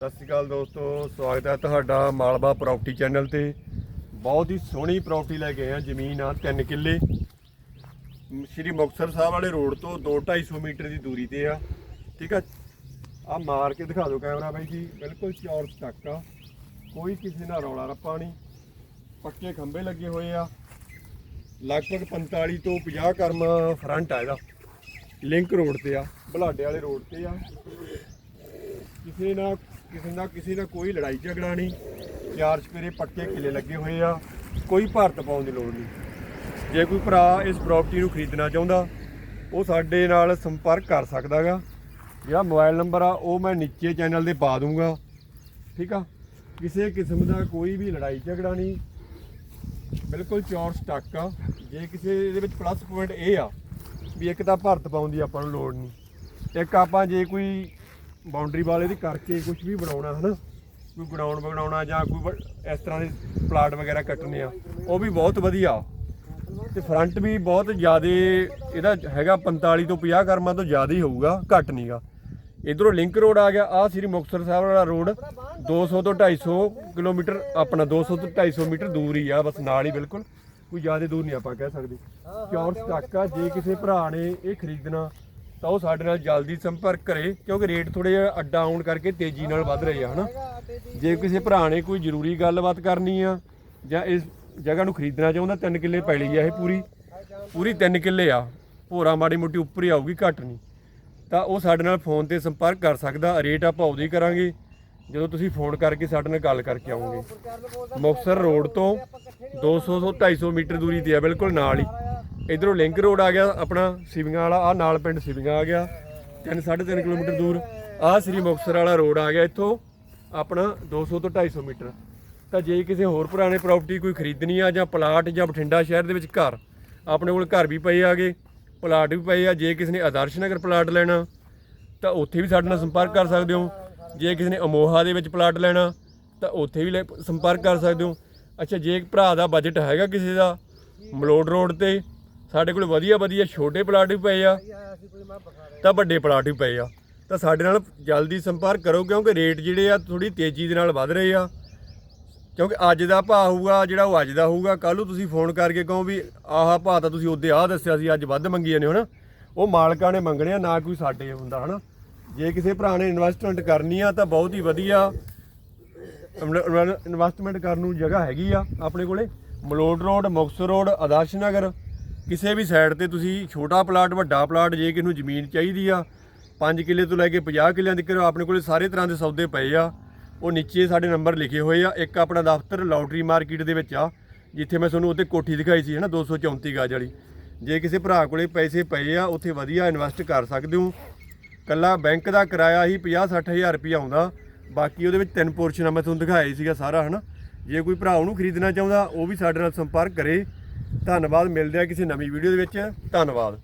ਸਤਿ ਸ਼੍ਰੀ ਅਕਾਲ ਦੋਸਤੋ, ਸਵਾਗਤ ਹੈ ਤੁਹਾਡਾ ਮਾਲਵਾ ਪ੍ਰਾਪਰਟੀ ਚੈਨਲ ਤੇ। ਬਹੁਤ ਹੀ ਸੋਹਣੀ ਪ੍ਰਾਪਰਟੀ ਲੈ ਕੇ ਆਏ ਆ ਜ਼ਮੀਨ ਆ 3 ਕਿੱਲੇ। ਸ਼੍ਰੀ ਮੁਕਤਸਰ ਸਾਹਿਬ ਵਾਲੇ ਰੋਡ ਤੋਂ 2-250 ਮੀਟਰ ਦੀ ਦੂਰੀ ਤੇ ਆ। ਠੀਕ ਆ? ਆ ਮਾਰ ਕੇ ਦਿਖਾ ਦਿਓ ਕੈਮਰਾ ਬਾਈ ਜੀ, ਬਿਲਕੁਲ ਚੌਰਸ ਤੱਕ ਆ। ਕੋਈ ਕਿਸੇ ਨਾਲ ਰੌਲਾ ਰੱਪਾ ਨਹੀਂ। ਪੱਕੇ ਖੰਭੇ ਲੱਗੇ ਹੋਏ ਆ। ਲਗਭਗ 45 ਤੋਂ 50 ਕਰਮ ਫਰੰਟ ਆ ਇਹਦਾ। ਲਿੰਕ ਰੋਡ ਤੇ ਆ, ਬਲਾਡੇ ਵਾਲੇ ਰੋਡ ਤੇ ਆ। ਕਿਸੇ ਨਾਲ ਕਿਸੇ ਨਾਲ ਕਿਸੇ ਨਾਲ ਕੋਈ ਲੜਾਈ ਝਗੜਾ ਨਹੀਂ। ਚਾਰ ਚਪੇਰੇ ਪੱਕੇ ਕਿਲੇ ਲੱਗੇ ਹੋਏ ਆ। ਕੋਈ ਭਾਰਤ ਪਾਉਣ ਦੀ ਲੋੜ ਨਹੀਂ। ਜੇ ਕੋਈ ਭਰਾ ਇਸ ਪ੍ਰਾਪਰਟੀ ਨੂੰ ਖਰੀਦਣਾ ਚਾਹੁੰਦਾ, ਉਹ ਸਾਡੇ ਨਾਲ ਸੰਪਰਕ ਕਰ ਸਕਦਾਗਾ ਜਿਹੜਾ ਮੋਬਾਈਲ ਨੰਬਰ ਆ, ਉਹ ਮੈਂ ਨੀਚੇ ਚੈਨਲ ਦੇ ਪਾ ਦੂੰਗਾ ਠੀਕ ਆ? ਕਿਸੇ ਕਿਸਮ ਦਾ ਕੋਈ ਵੀ ਲੜਾਈ ਝਗੜਾ ਨਹੀਂ। ਬਿਲਕੁਲ ਚੌਰ ਸਟੱਕ ਆ। ਜੇ ਕਿਸੇ ਇਹਦੇ ਵਿੱਚ ਪਲੱਸ ਪੁਆਇੰਟ ਇਹ ਆ, ਵੀ ਇੱਕ ਤਾਂ ਭਾਰਤ ਪਾਉਣ ਦੀ ਆਪਾਂ ਨੂੰ ਲੋੜ ਨਹੀਂ। ਇੱਕ ਆਪਾਂ ਜੇ ਕੋਈ ਬਾਉਂਡਰੀ ਵਾਲੇ ਦੀ ਕਰਕੇ ਕੁਝ ਵੀ ਬਣਾਉਣਾ ਹਨਾ ਕੋਈ ਗਰਾਊਂਡ ਬਣਾਉਣਾ ਜਾਂ ਕੋਈ ਇਸ ਤਰ੍ਹਾਂ ਦੇ ਪਲਾਟ ਵਗੈਰਾ ਕੱਟਣੇ ਆ ਉਹ ਵੀ ਬਹੁਤ ਵਧੀਆ। ਤੇ ਫਰੰਟ ਵੀ ਬਹੁਤ ਜ਼ਿਆਦੇ ਇਹਦਾ ਹੈਗਾ 45 ਤੋਂ 50 ਕਰਮਾਂ ਤੋਂ ਜ਼ਿਆਦਾ ਹੀ ਹੋਊਗਾ ਘੱਟ ਨਹੀਂਗਾ ਇਧਰੋਂ ਲਿੰਕ ਰੋਡ ਆ ਗਿਆ ਆ ਸ੍ਰੀ ਮੁਕਤਸਰ ਸਾਹਿਬ ਵਾਲਾ ਰੋਡ 200 ਤੋਂ 250 ਕਿਲੋਮੀਟਰ ਆਪਣਾ 200 ਤੋਂ 250 ਮੀਟਰ ਦੂਰ ਹੀ ਆ ਬਸ ਨਾਲ ਹੀ ਬਿਲਕੁਲ ਕੋਈ ਜ਼ਿਆਦਾ ਦੂਰ ਨਹੀਂ ਆਪਾਂ ਕਹਿ ਸਕਦੇ। ਚੌਰ ਸਟੱਕ ਜੇ ਕਿਸੇ ਭਰਾ ਨੇ ਇਹ ਖਰੀਦਣਾ ਤਾਂ ਉਹ ਸਾਡੇ ਨਾਲ ਜਲਦੀ ਸੰਪਰਕ ਕਰੇ, ਕਿਉਂਕਿ ਰੇਟ ਥੋੜੇ ਜਿਹਾ ਅੱਡਾ ਆਉਣ ਕਰਕੇ ਤੇਜ਼ੀ ਨਾਲ ਵੱਧ ਰਹੇ ਆ, ਹਨਾ? ਜੇ ਕਿਸੇ ਭਰਾ ਨੇ ਕੋਈ ਜ਼ਰੂਰੀ ਗੱਲਬਾਤ ਕਰਨੀ ਆ, ਜਾਂ ਇਸ ਜਗ੍ਹਾ ਨੂੰ ਖਰੀਦਣਾ ਚਾਹੁੰਦਾ 3 ਕਿੱਲੇ ਪੈਲੀ ਆ ਇਹ ਪੂਰੀ। ਪੂਰੀ 3 ਕਿੱਲੇ ਆ, ਭੋਰਾ ਮਾੜੀ ਮੋਟੀ ਉੱਪਰ ਹੀ ਆਊਗੀ, ਘੱਟ ਨਹੀਂ। ਤਾਂ ਉਹ ਸਾਡੇ ਨਾਲ ਫੋਨ ਤੇ ਸੰਪਰਕ ਕਰ ਸਕਦਾ ਰੇਟ ਆਪਾਂ ਉਦੋਂ ਹੀ ਕਰਾਂਗੇ। ਜਦੋਂ ਤੁਸੀਂ ਫੋਨ ਕਰਕੇ ਸਾਡੇ ਨਾਲ ਗੱਲ ਕਰਕੇ ਆਓਗੇ। ਮੁਕਤਸਰ ਰੋਡ ਤੋਂ 200 ਤੋਂ 250 ਮੀਟਰ ਦੂਰੀ ਤੇ ਆ, ਬਿਲਕੁਲ ਨਾਲ ਹੀ। ਇਧਰੋਂ ਲਿੰਕ ਰੋਡ ਆ ਗਿਆ ਆਪਣਾ ਸਿਵਿੰਗਾ ਵਾਲਾ ਆ ਨਾਲ ਪਿੰਡ ਸਿਵਿੰਗਾ ਆ ਗਿਆ। 3 3.5 ਕਿਲੋਮੀਟਰ ਦੂਰ। ਆ ਸ੍ਰੀ ਮੁਕਤਸਰ ਵਾਲਾ ਰੋਡ ਆ ਗਿਆ ਇੱਥੋਂ, ਆਪਣਾ 200 ਤੋਂ 250 ਮੀਟਰ। ਤਾਂ ਜੇ ਕਿਸੇ ਹੋਰ ਪੁਰਾਣੇ ਪ੍ਰਾਪਰਟੀ ਕੋਈ ਖਰੀਦਣੀ ਆ ਜਾਂ ਪਲਾਟ ਜਾਂ ਬਠਿੰਡਾ ਸ਼ਹਿਰ ਦੇ ਵਿੱਚ ਘਰ, ਆਪਣੇ ਕੋਲ ਘਰ ਵੀ ਪਏ ਆਗੇ ਪਲਾਟ ਵੀ ਪਏ ਆ, ਜੇ ਕਿਸੇ ਨੇ ਆਦਰਸ਼ ਨਗਰ ਪਲਾਟ ਲੈਣਾ, ਤਾਂ ਉੱਥੇ ਵੀ ਸਾਡੇ ਨਾਲ ਸੰਪਰਕ ਕਰ ਸਕਦੇ ਹੋ। ਜੇ ਕਿਸੇ ਨੇ ਅਮੋਹਾ ਦੇ ਵਿੱਚ ਪਲਾਟ ਲੈਣਾ, ਤਾਂ ਉੱਥੇ ਵੀ ਲੈ- ਸੰਪਰਕ ਕਰ ਸਕਦੇ ਹੋ। ਅੱਛਾ, ਜੇ ਭਰਾ ਦਾ ਬਜਟ ਹੈਗਾ ਕਿਸੇ ਦਾ, ਮਲੋਡ ਰੋਡ ਤੇ ਸਾਡੇ ਕੋਲ ਵਧੀਆ ਵਧੀਆ ਛੋਟੇ ਪਲਾਟ ਵੀ ਪਏ ਆ। ਤਾਂ ਵੱਡੇ ਪਲਾਟ ਵੀ ਪਏ ਆ। ਤਾਂ ਸਾਡੇ ਨਾਲ ਜਲਦੀ ਸੰਪਰਕ ਕਰੋ ਕਿਉਂਕਿ ਰੇਟ ਜਿਹੜੇ ਆ ਥੋੜੀ ਤੇਜ਼ੀ ਦੇ ਨਾਲ ਵੱਧ ਰਹੇ ਆ। ਕਿਉਂਕਿ ਅੱਜ ਦਾ ਭਾਅ ਹੋਊਗਾ, ਜਿਹੜਾ ਉਹ ਅੱਜ ਦਾ ਹੋਊਗਾ। ਕੱਲ ਨੂੰ ਤੁਸੀਂ ਫੋਨ ਕਰਕੇ ਕਹੋ ਵੀ ਆਹ ਭਾਅ ਤਾਂ ਤੁਸੀਂ ਉਹਦੇ ਆਹ ਦੱਸਿਆ ਸੀ, ਅੱਜ ਵੱਧ ਮੰਗੀਆਂ ਨੇ ਹੋ ਨਾ ਉਹ ਮਾਲਕਾਂ ਨੇ ਮੰਗਣੇ ਆ, ਨਾ ਕੋਈ ਸਾਡੇ ਹੁੰਦਾ, ਹਨਾ। ਜੇ ਕਿਸੇ ਭਰਾ ਨੇ ਇਨਵੈਸਟਮੈਂਟ ਕਰਨੀ ਆ ਤਾਂ ਬਹੁਤ ਹੀ ਵਧੀਆ ਇਨਵੈਸਟਮੈਂਟ ਕਰਨ ਨੂੰ ਜਗ੍ਹਾ ਹੈਗੀ ਆ ਆਪਣੇ ਕੋਲੇ। Malout road, Muktsar road Adarsh Nagar. ਕਿਸੇ ਵੀ ਸਾਈਡ ਤੇ ਤੁਸੀਂ ਛੋਟਾ ਪਲਾਟ ਵੱਡਾ ਪਲਾਟ ਜੇ ਕਿਸੇ ਨੂੰ ਜ਼ਮੀਨ ਚਾਹੀਦੀ ਆ 5 ਕਿੱਲੇ ਤੋਂ ਲੈ ਕੇ 50 ਕਿੱਲਿਆਂ ਤੱਕ ਆਪਣੇ ਕੋਲੇ ਸਾਰੇ ਤਰ੍ਹਾਂ ਦੇ ਸੌਦੇ ਪਏ ਆ। ਉਹ ਨੀਚੇ ਸਾਡੇ ਨੰਬਰ ਲਿਖੇ ਹੋਏ ਆ। ਇੱਕ ਆਪਣਾ ਦਫ਼ਤਰ ਲੋਟਰੀ ਮਾਰਕੀਟ ਦੇ ਵਿੱਚ ਆ, ਜਿੱਥੇ ਮੈਂ ਤੁਹਾਨੂੰ ਉੱਤੇ ਕੋਠੀ ਦਿਖਾਈ ਸੀ, ਹਨਾ 234 ਗਜ ਵਾਲੀ। ਜੇ ਕਿਸੇ ਭਰਾ ਕੋਲੇ ਪੈਸੇ ਪਏ ਆ, ਉੱਥੇ ਵਧੀਆ ਇਨਵੈਸਟ ਕਰ ਸਕਦੇ ਹੋ। ਕੱਲਾ ਬੈਂਕ ਦਾ ਕਿਰਾਇਆ ਹੀ 50 ਹਜ਼ਾਰ ਰੁਪਏ ਆਉਂਦਾ। ਬਾਕੀ ਉਹਦੇ ਵਿੱਚ ਤਿੰਨ ਪੋਰਸ਼ਨਾਂ ਮੈਂ ਤੁਹਾਨੂੰ ਦਿਖਾਇਆ ਸੀਗਾ ਸਾਰਾ, ਹਨਾ। ਜੇ ਕੋਈ ਭਰਾ ਉਹਨੂੰ ਖਰੀਦਣਾ ਚਾਹੁੰਦਾ, ਉਹ ਵੀ ਸਾਡੇ ਨਾਲ ਸੰਪਰਕ ਕਰੇ। ਧੰਨਵਾਦ ਮਿਲਦੇ ਆ ਕਿਸੇ ਨਵੀਂ ਵੀਡੀਓ ਦੇ ਵਿੱਚ। ਧੰਨਵਾਦ।